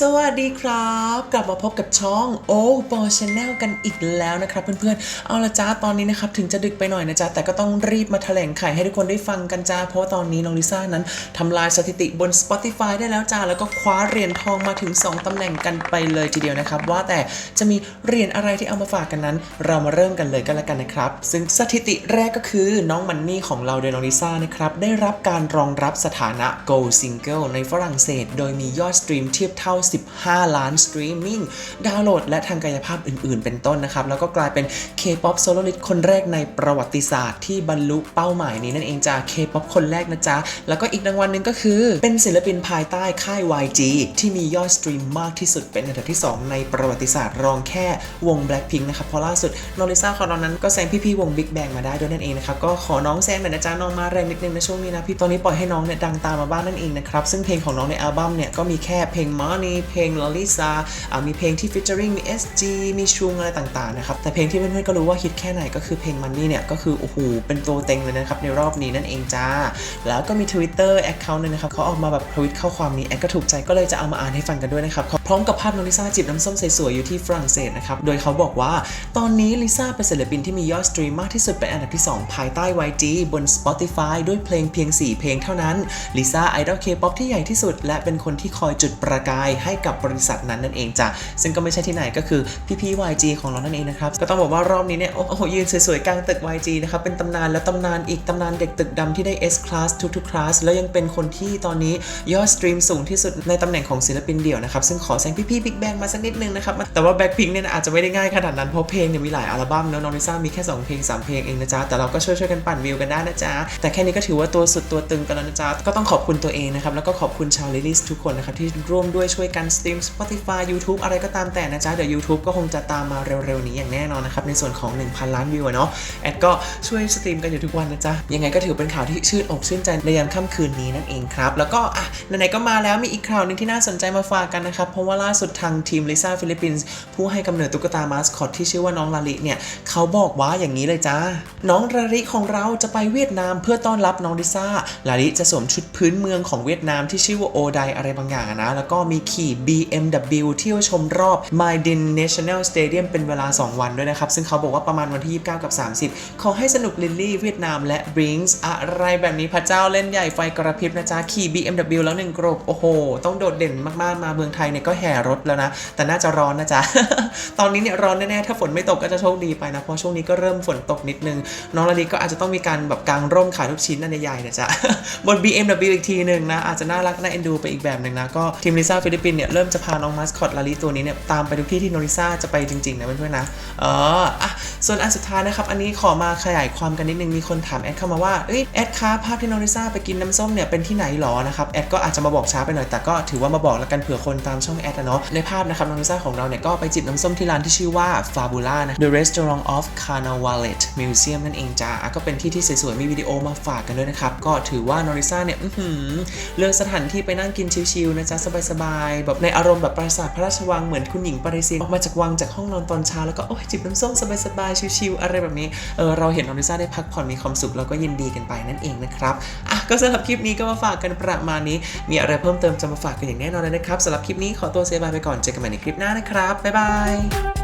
สวัสดีครับ กลับมาพบกับช่องโอ้ปอชแนลกันอีกแล้วนะครับเพื่อนๆ เอาละจ้าตอนนี้นะครับถึงจะดึกไปหน่อยนะจ๊ะแต่ก็ต้องรีบมาแถลงไขให้ทุกคนได้ฟังกันจ้าเพราะว่าตอนนี้น้องลิซ่านั้นทำลายสถิติบน Spotify ได้แล้วจ้าแล้วก็คว้าเหรียญทองมาถึง 2ตำแหน่งกันไปเลยทีเดียวนะครับ ว่าแต่จะมีเหรียญอะไรที่เอามาฝากกันนั้น เรามาเริ่มกันเลยก็แล้วกันนะครับ ซึ่งสถิติแรกก็คือน้องมันนี่ของเราโดยน้องลิซ่านะครับได้รับการรองรับสถานะ Gold Single ในฝรั่งเศส โดยมียอดสตรีมเทียบเท่า15ล้านสตรีมมิ่งดาวน์โหลดและทางกายภาพอื่น ๆ เป็นต้นนะครับ แล้วก็กลายเป็น K-POP Soloist คนแรกในประวัติศาสตร์ที่บรรลุเป้าหมายนี้นั่นเองจ้า K-POP คนแรกนะจ๊ะ แล้วก็อีกรางวัลหนึ่งก็คือ เป็นศิลปินภายใต้ค่าย YG ที่มียอดสตรีมมากที่สุดเป็นอันดับที่ 2 ในประวัติศาสตร์รองแค่วง Blackpink นะครับเพราะล่าสุดโนลิซ่าของเรานั้นก็แซงพี่ ๆ วง Big Bang มาได้ด้วยนั่นเองนะครับก็ขอน้องแซงหน่อยนะจ๊ะน้องมาแรงนิดนึงในช่วงนี้นะพี่ตอนนี้ปล่อยให้น้องเนี่ยดังตามมาบ้างนั่นเองนะครับซึ่งเพลงของน้องในอัลบั้มเนี่ยก็มีแค่เพลง Money ีเพลง Lolisa อ่ามีเพลงที่ featuring มี SG มีชุงอะไรต่างๆนะครับแต่เพลงที่เพื่อนๆก็รู้ว่าฮิตแค่ไหนก็คือเพลง Money เนี่ยก็คือโอ้โหเป็นตัวเต็งเลยนะครับในรอบนี้นั่นเองจ้า แล้วก็มี Twitter account นึงนะครับเขาออกมาแบบทวิตข้อความนี้แอดก็ถูกใจก็เลยจะเอามาอ่านให้ฟังกันด้วยนะครับพร้อมกับภาพน้องลิซ่าจิบน้ำส้มสวยๆอยู่ที่ฝรั่งเศสนะครับโดยเขาบอกว่าตอนนี้ลิซ่าเป็นศิลปินที่มียอดสตรีมมากที่สุดเป็นอันดับที่ 2 ภายใต้ YG บน Spotify ด้วยเพลงเพียง 4 เพลงเท่านั้นลิซ่าไอดอลเคป๊อปที่ใหญ่ที่สุด และเป็นคนที่คอยจุดประกายให้กับบริษัทนั้นนั่นเองจ้ะซึ่งก็ไม่ใช่ที่ไหนก็คือพี่ๆ YG ของเรานั่นเองนะครับก็ต้องบอกว่ารอบนี้เนี่ยโอ้โหยืนสวยๆกลางตึก YG นะครับเป็นตำนานแล้วตำนานอีกตำนานเด็กตึกดำที่ได้ S class ทุกๆ class แล้วยังเป็นคนที่ตอนนี้ยอดสตรีมสูงที่สุดในตำแหน่งของศิลปินเดี่ยวนะครับซึ่งขอแซงพี่ๆ Big Bang มาสักนิดนึงนะครับแต่ว่า Blackpink เนี่ยอาจจะไม่ได้ง่ายขนาดนั้นเพราะเพลงเนี่ยมีหลายอัลบั้มแล้วน้องลิซ่ามีแค่ 2 เพลง 3 เพลงเองนะจ๊ะแต่เราก็ช่วยๆกันปั่นวิวกันได้นะจ๊ะแต่แค่นี้ก็ถือว่าตัวสุดตัวตึงกันแล้วนะจ๊ะก็ต้องขอบคุณตัวเองนะครับแล้วก็ขอบคุณชาวลิลิสทุกคนนะครับที่ร่วมด้วยช่วยกันสตรีม Spotify YouTube อะไรก็ตามแต่นะจ๊ะ เดี๋ยว YouTube ก็คงจะตามมาเร็วๆนี้อย่างแน่นอนนะครับ ในส่วนของ 1,000 ล้านวิวเนาะแอดก็ช่วยสตรีมกันอยู่ทุกวันนะจ๊ะ ยังไงก็ถือเป็นข่าวที่ชื่นอกชื่นใจในยามค่ำคืนนี้นั่นเองครับ แล้วก็อะไหนๆก็มาแล้วมีอีกข่าวหนึ่งที่น่าสนใจมาฝากกันนะครับเพราะว่าล่าสุดทางทีมลิซ่าฟิลิปปินส์ผู้ให้กำเนิดตุ๊กตามาสคอตที่ชื่อว่าน้องลาลิเนี่ยเขาบอกว่าอย่างนี้เลยจ้าน้องลาลิของเราจะไปเวียดนามเพื่อต้อนรับน้องลิซ่าลาลิจะสวมชุดพื้นเมืองของเวียดนามที่ชื่อว่าโอไดอะไรบางอย่างนะแล้วก็มีขี่ BMW เที่ยวชมรอบ My Din National Stadium เป็นเวลา 2 วันด้วยนะครับ ซึ่งเขาบอกว่าประมาณวันที่ 29 กับ 30 ขอให้สนุกลิลลี่เวียดนามและ Brinks อะไรแบบนี้พระเจ้าเล่นใหญ่ไฟกระพริบนะจ๊ะ ขี่ BMW แล้วหนึ่งกรบโอ้โห ต้องโดดเด่นมาก ๆ มาเมืองไทยเนี่ยก็แห่รถแล้วนะ แต่น่าจะร้อนนะจ๊ะ ตอนนี้เนี่ยร้อนแน่ ๆ ถ้าฝนไม่ตกก็จะโชคดีไปนะ เพราะช่วงนี้ก็เริ่มฝนตกนิดนึง น้องลาลีก็อาจจะต้องมีการแบบกางร่มขายทุกชิ้นอันใหญ่ๆนะจ๊ะบน BMW อีกทีหนึ่งนะอาจจะน่ารักน่าเอ็นดูไปอีกแบบหนึ่งนะก็ทีมลิซ่าฟิลิปปินเนี่ยเริ่มจะพาน้องมาสคอตลาลีตัวนี้เนี่ยตามไปทุกที่ที่โนริซ่าจะไปจริงๆนะเพื่อนๆนะ เอออะ ส่วนอันสุดท้ายนะครับ อันนี้ขอมาขยายความกันนิดนึง มีคนถามแอดเข้ามาว่า เอ้ยแอดคะภาพที่โนริซ่าไปกินน้ำส้มเนี่ยเป็นที่ไหนหรอนะครับแอดก็อาจจะมาบอกช้าไปหน่อย แต่ก็ถือว่ามาบอกแล้วกันเผื่อคนตามช่องแอดนะเนาะ ในภาพนะครับโนริซ่าของเราเนี่ยก็ไปจิบน้ำส้มที่ร้านที่ชื่อว่า Fabula นะ The Restaurant of Carnavalet Museum นั่นเองจ้าอะก็เป็นที่ที่สวยๆ มีวิดีโอมาฝากกันด้วยนะครับ ก็ถือว่าโนริซ่าเนี่ยเลือกสถานที่ไปนั่งกินชิลๆนะจ๊ะสบายๆแบบในอารมณ์แบบปราสาทพระราชวังเหมือนคุณหญิงปาริเซียออกมาจากวังจากห้องนอนตอนเช้าแล้วก็โอ้ยจิบน้ำส้มสบายๆ ชิวๆอะไรแบบนี้ เออเราเห็นน้องลิซ่าได้พักผ่อนมีความสุขเราก็ยินดีกันไปนั่นเองนะครับ อะก็สำหรับคลิปนี้ก็มาฝากกันประมาณนี้ มีอะไรเพิ่มเติมจะมาฝากกันอย่างแน่นอนเลยนะครับสำหรับคลิปนี้ขอตัวเซบายไปก่อน เจอกันใหม่ในคลิปหน้านะครับ บ๊ายบาย